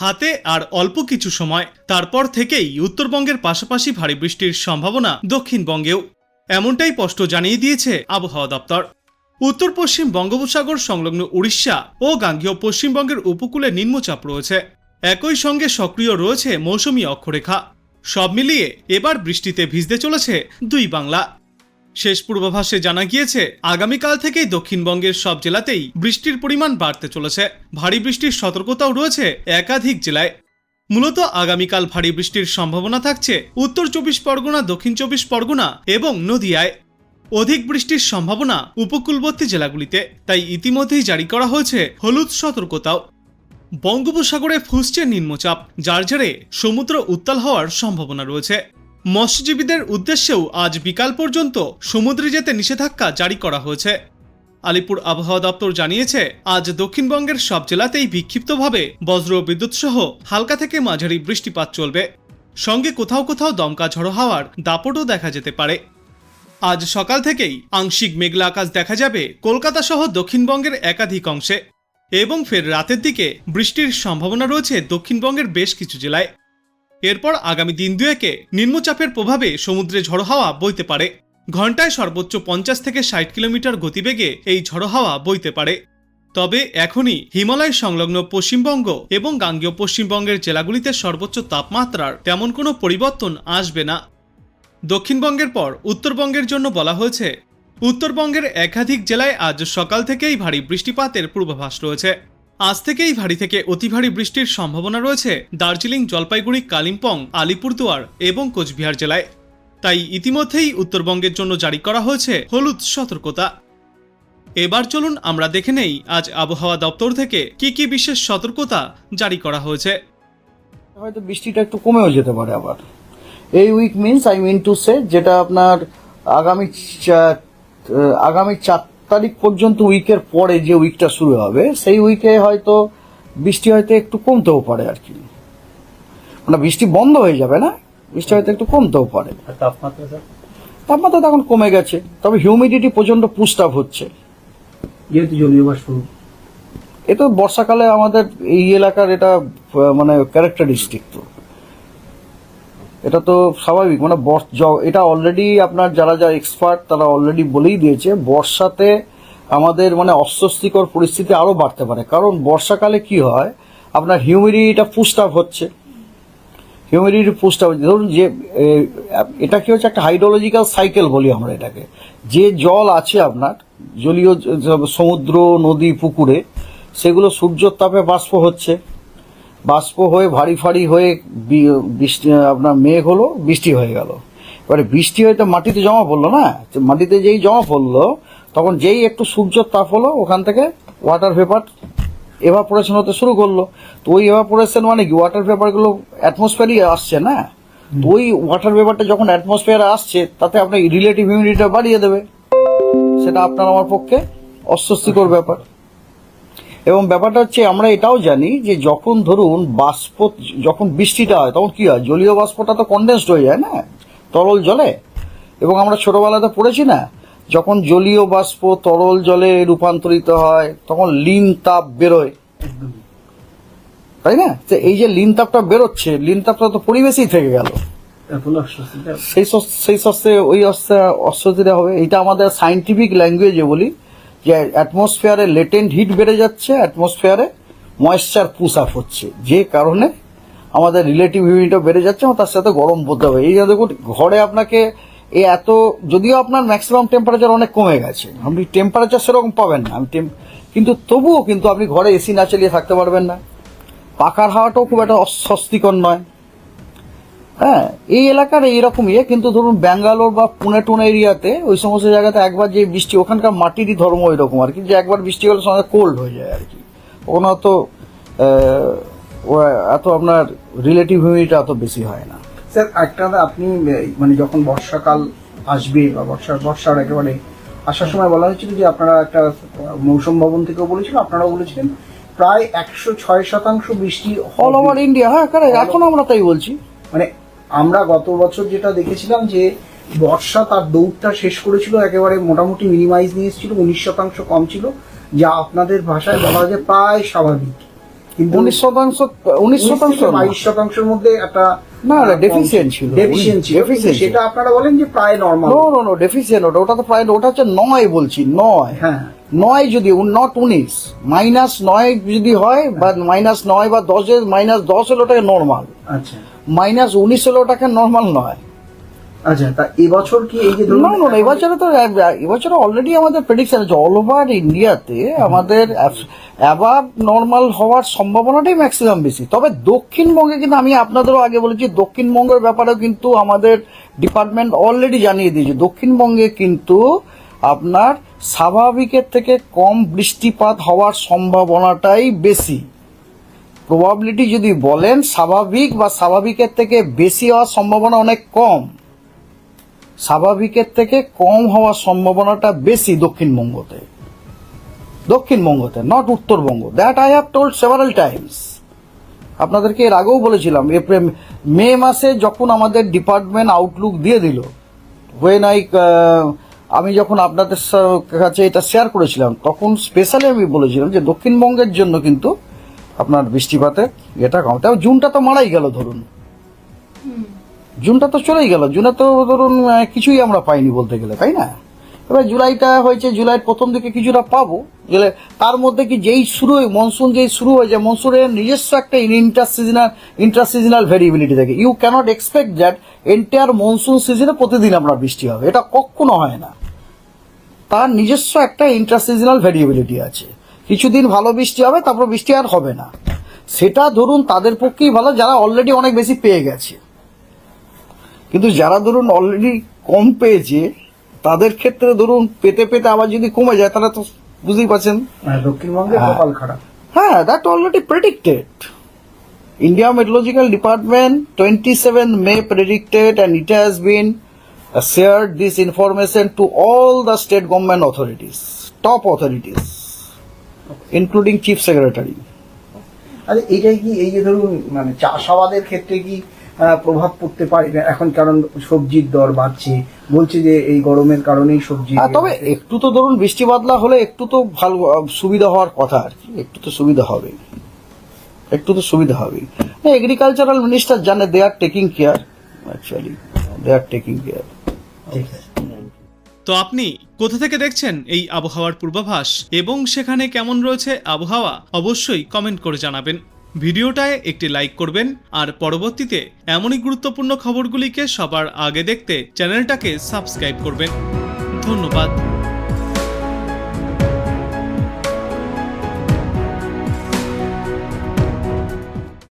হাতে আর অল্প কিছু সময়, তারপর থেকেই উত্তরবঙ্গের পাশাপাশি ভারী বৃষ্টির সম্ভাবনা দক্ষিণবঙ্গেও। এমনটাই স্পষ্ট জানিয়ে দিয়েছে আবহাওয়া দপ্তর। উত্তর পশ্চিম বঙ্গোপসাগর সংলগ্ন উড়িষ্যা ও গাঙ্গেয় পশ্চিমবঙ্গের উপকূলে নিম্নচাপ রয়েছে। একই সঙ্গে সক্রিয় রয়েছে মৌসুমী অক্ষরেখা। সব মিলিয়ে এবার বৃষ্টিতে ভিজতে চলেছে দুই বাংলা। শেষ পূর্বাভাসে জানা গিয়েছে, আগামীকাল থেকেই দক্ষিণবঙ্গের সব জেলাতেই বৃষ্টির পরিমাণ বাড়তে চলেছে। ভারী বৃষ্টির সতর্কতাও রয়েছে একাধিক জেলায়। মূলত আগামীকাল ভারী বৃষ্টির সম্ভাবনা থাকছে উত্তর চব্বিশ পরগনা, দক্ষিণ চব্বিশ পরগনা এবং নদিয়ায়। অধিক বৃষ্টির সম্ভাবনা উপকূলবর্তী জেলাগুলিতে, তাই ইতিমধ্যেই জারি করা হয়েছে হলুদ সতর্কতাও। বঙ্গোপসাগরে ফুসছে নিম্নচাপ, যার জেরে সমুদ্র উত্তাল হওয়ার সম্ভাবনা রয়েছে। মৎস্যজীবীদের উদ্দেশ্যেও আজ বিকাল পর্যন্ত সমুদ্রে যেতে নিষেধাজ্ঞা জারি করা হয়েছে। আলিপুর আবহাওয়া দপ্তর জানিয়েছে, আজ দক্ষিণবঙ্গের সব জেলাতেই বিক্ষিপ্তভাবে বজ্র বিদ্যুৎ সহ হালকা থেকে মাঝারি বৃষ্টিপাত চলবে। সঙ্গে কোথাও কোথাও দমকা ঝড়ো হাওয়ার দাপটও দেখা যেতে পারে। আজ সকাল থেকেই আংশিক মেঘলা আকাশ দেখা যাবে কলকাতা সহ দক্ষিণবঙ্গের একাধিক অংশে। এবং ফের রাতের দিকে বৃষ্টির সম্ভাবনা রয়েছে দক্ষিণবঙ্গের বেশ কিছু জেলায়। এরপর আগামী দিন দুয়েকে নিম্নচাপের প্রভাবে সমুদ্রে ঝড়ো হাওয়া বইতে পারে। ঘন্টায় সর্বোচ্চ পঞ্চাশ থেকে ষাট কিলোমিটার গতিবেগে এই ঝড়ো হাওয়া বইতে পারে। তবে এখনই হিমালয় সংলগ্ন পশ্চিমবঙ্গ এবং গাঙ্গেয় পশ্চিমবঙ্গের জেলাগুলিতে সর্বোচ্চ তাপমাত্রার তেমন কোনো পরিবর্তন আসবে না। দক্ষিণবঙ্গের পর উত্তরবঙ্গের জন্য বলা হয়েছে, উত্তরবঙ্গের একাধিক জেলায় আজ সকাল থেকেই ভারী বৃষ্টিপাতের পূর্বাভাস রয়েছে। আজ থেকেই ভারী থেকে অতি ভারী বৃষ্টির সম্ভাবনা রয়েছে দার্জিলিং, জলপাইগুড়ি, কালিম্পং, আলিপুরদুয়ার এবং কোচবিহার জেলায়। তাই ইতিমধ্যেই উত্তরবঙ্গের জন্য জারি করা হয়েছে হলুদ সতর্কতা। এবার চলুন আমরা দেখে নেই আজ আবহাওয়া দপ্তর থেকে কি কি বিশেষ সতর্কতা জারি করা হয়েছে। হয়তো বৃষ্টিটা একটু কমেও যেতে পারে আবার। এই week means I mean to say যেটা আপনার আগামী আগামী চার তারিখ পর্যন্ত উইকের পরে যে উইকটা শুরু হবে সেই উইকে হয়তো বৃষ্টি হয়তো একটু কমতেও পারে আর কি। মানে বৃষ্টি বন্ধ হয়ে যাবে না? বৃষ্টি হয়তো একটু কমতেও পারে। তাপমাত্রা তো এখন কমে গেছে তবে হিউমিডিটি প্রচণ্ড পুস্ট আপ হচ্ছে। যেহেতু জলীয় বাষ্প। এ তো বর্ষাকালে আমাদের এই এলাকার এটা মানে ক্যারেক্টারিস্টিক তো। এটা তো স্বাভাবিক মানে এটা অলরেডি আপনার যারা যারা এক্সপার্ট তারা অলরেডি বলেই দিয়েছে, বর্ষাতে আমাদের মানে অস্বস্তিকর পরিস্থিতি আরও বাড়তে পারে। কারণ বর্ষাকালে কি হয়, আপনার হিউমিডিটিটা পুস্ট আপ হচ্ছে। হিউমিডিটি পুস্ট আপ ধরুন যে এটা কি হচ্ছে একটা হাইড্রোলজিক্যাল সাইকেল বলি আমরা এটাকে। যে জল আছে আপনার, জলীয় সমুদ্র, নদী, পুকুরে, সেগুলো সূর্যের তাপে বাষ্প হচ্ছে। বাষ্প হয়ে ভারী ফাড়ি হয়ে বৃষ্টি আপনার মেঘ হলো বৃষ্টি হয়ে গেল। এবারে বৃষ্টি হয়ে তো মাটিতে জমা পড়ল না? মাটিতে যেই জমা পড়ল তখন যেই একটু সূর্যর তাপ হলো ওখান থেকে ওয়াটার ভেপার এভাপোরেশন হতে শুরু করল। তো ওই এভাপোরেশন মানে কি? ওয়াটার ভেপারগুলো অ্যাটমসফিয়ারই আসছে না? তো ওই ওয়াটার ভেপারটা যখন অ্যাটমসফিয়ারে আসছে তাতে আপনার রিলেটিভ হিউমিডিটিটা বাড়িয়ে দেবে। সেটা আপনার আমার পক্ষে অস্বস্তিকর ব্যাপার। এবং ব্যাপারটা হচ্ছে আমরা এটাও জানি যে যখন ধরুন বাষ্প যখন বৃষ্টিটা হয় তখন কি হয়? জলীয় বাষ্পটা তো কন্ডেন্সড হয়ে যায় না? তরল জলে? এবং আমরা ছোটবেলাতে পড়েছি না? যখন জলীয় বাষ্প তরল জলে রূপান্তরিত হয় তখন লিন তাপ বেরোয়। তাই না? তো এই যে লিন তাপটা বেরোচ্ছে লিন তাপটা তো পরিবেশেই থেকে গেল। সেই সেই সস্তে ওই অস্তে অস্বস্তিটা হবে। এটা আমাদের সাইন্টিফিক ল্যাঙ্গুয়েজে বলি। যে অ্যাটমসফিয়ারে লেটেন্ট হিট বেড়ে যাচ্ছে অ্যাটমসফিয়ারে ময়েশ্চার পুশ আপ হচ্ছে। যে কারণে আমাদের রিলেটিভ হিউমিডিটিও বেড়ে যাচ্ছে এবং তার সাথে গরম পড়তে হবে। এই দেখুন, ঘরে আপনাকে এই এত, যদিও আপনার ম্যাক্সিমাম টেম্পারেচার অনেক কমে গেছে, আপনি টেম্পারেচার সেরকম পাবেন না। আমি কিন্তু তবুও কিন্তু আপনি ঘরে এসি না চালিয়ে থাকতে পারবেন না। পাখার হাওয়াটাও খুব একটা অস্বস্তিকর নয়। হ্যাঁ এই এলাকার এইরকম ইয়ে কিন্তু ধরুন ব্যাঙ্গালোর বা পুনে টুনে এরিয়াতে ওই সমস্ত জায়গাতে একবার যে বৃষ্টি ওখানকার মাটিরই ধর্ম ওই রকম আর কি যে একবার বৃষ্টি হলে সঙ্গে কোল্ড হয়ে যায় আর কি। ওখানে অত এত আপনার রিলেটিভ হিউমিডিটি এত বেশি হয় না। স্যার একটা আপনি মানে যখন বর্ষাকাল আসবে বা বর্ষা বর্ষার একেবারে আসার সময় বলা হয়েছিল যে আপনারা একটা মৌসুম ভবন থেকেও বলেছিল আপনারাও বলেছিলেন প্রায় একশো ছয় শতাংশ বৃষ্টি অল ওভার ইন্ডিয়া হ্যাঁ কারণ এখন আমরা তাই বলছি। মানে আমরা গত বছর যেটা দেখেছিলাম যে বর্ষা তার দৌড়টা শেষ করেছিল একেবারে মোটামুটি মিনিমাইজ নিয়ে এসেছিল উনিশ শতাংশ কম ছিল যা আপনাদের ভাষায় বলা যায় প্রায় স্বাভাবিক। কিন্তু উনিশ শতাংশ উনিশ শতাংশ বাইশ শতাংশের মধ্যে একটা না, না, deficient ছিল। ডেফিসিয়েন্ট ছিল। সেটা আপনারা বলেন যে প্রায় normal no no no deficient ওটা ওটা তো প্রায় ওটা হচ্ছে নয় বলছি নয়। হ্যাঁ। নয় যদি নট উনিশ মাইনাস নয় যদি হয় বা মাইনাস নয় বা দশের মাইনাস দশ হলে ওটাকে নর্মাল আচ্ছা। মাইনাস উনিশ হলে ওটাকে নর্মাল নয়। আচ্ছা তা এবছর কি এই যে না না এবছরে তো এবছরে অলরেডি আমাদের প্রেডিকশন আছে। অল ওভার ইন্ডিয়াতে আমাদের অ্যাবাব নর্মাল হওয়ার সম্ভাবনাটাই ম্যাক্সিমাম বেশি। তবে দক্ষিণবঙ্গে কিন্তু আমি আপনাদেরও আগে বলেছি দক্ষিণবঙ্গের ব্যাপারেও কিন্তু আমাদের ডিপার্টমেন্ট অলরেডি জানিয়ে দিয়েছে। দক্ষিণবঙ্গে কিন্তু আপনার স্বাভাবিকের থেকে কম বৃষ্টিপাত হওয়ার সম্ভাবনাটাই বেশি। প্রবাবিলিটি যদি বলেন স্বাভাবিক বা স্বাভাবিকের থেকে বেশি হওয়ার সম্ভাবনা অনেক কম। স্বাভাবিকের থেকে কম হওয়ার সম্ভাবনাটা বেশি দক্ষিণবঙ্গতে দক্ষিণবঙ্গতে not Uttarbanga that I have told several times আপনাদেরকে এর আগেও বলেছিলাম এপ্রিল মে মাসে যখন আমাদের ডিপার্টমেন্ট আউটলুক দিয়ে দিল ওয়েন আই আমি যখন আপনাদের কাছে এটা শেয়ার করেছিলাম, তখন স্পেশালি আমি বলেছিলাম যে দক্ষিণবঙ্গের জন্য কিন্তু আপনার বৃষ্টিপাতের এটা কম। তাও জুনটা তো মারাই গেল ধরুন। জুনটা তো চলেই গেল। জুনে তো ধরুন কিছুই আমরা পাইনি বলতে গেলে, তাই না? এবার জুলাইটা হয়েছে, জুলাইয়ের প্রথম দিকে কিছুটা পাবো। গেলে তার মধ্যে কি যেই শুরু হয় মনসুন যেই শুরু হয়েছে মনসুনের নিজস্ব একটা inter seasonal inter seasonal variability থাকে। You cannot expect that entire monsoon সিজনে প্রতিদিন আপনার বৃষ্টি হবে। এটা কখনো হয় না। তার নিজস্ব একটা ইন্টার সিজনাল ভেরিয়েবিলিটি আছে। কিছুদিন ভালো বৃষ্টি হবে, তারপর বৃষ্টি আর হবে না। সেটা ধরুন তাদের পক্ষেই ভালো, যারা অলরেডি অনেক বেশি পেয়ে গেছে। কিন্তু যারা ধরুন অলরেডি কম পেয়েছে তাদের ক্ষেত্রে ধরুন পেতে পেতে আবার যদি কমে যায় তারা তো বুঝতেই পারছেন। মানে হ্যাঁ। That already predicted India meteorological department twenty seven May predicted and it has been share this information to all the state government authorities top authorities including chief secretary আচ্ছা এটাই কি এই যে ধরুন মানে চাষাবাদের ক্ষেত্রে কি প্রভাব পড়তে পারে এখন কারণ সবজির দর বাড়ছে। বলছে যে এই গরমের কারণেই সবজি তবে একটু তো ধরুন বৃষ্টি বাদলা হলে একটু তো ভালো সুবিধা হওয়ার কথা আর কি। একটু তো সুবিধা হবে। একটু তো সুবিধা হবে। এগ্রিকালচারাল মিনিস্টার জানে they are taking care actually they are taking care ঠিক আছে। তো আপনি কোথা থেকে দেখছেন এই আবহাওয়ার পূর্বাভাস এবং সেখানে কেমন রয়েছে আবহাওয়া? অবশ্যই কমেন্ট করে জানাবেন। ভিডিওটায় একটি লাইক করবেন আর পরবর্তীতে এমনই গুরুত্বপূর্ণ খবরগুলিকে সবার আগে দেখতে চ্যানেলটাকে সাবস্ক্রাইব করবেন। ধন্যবাদ।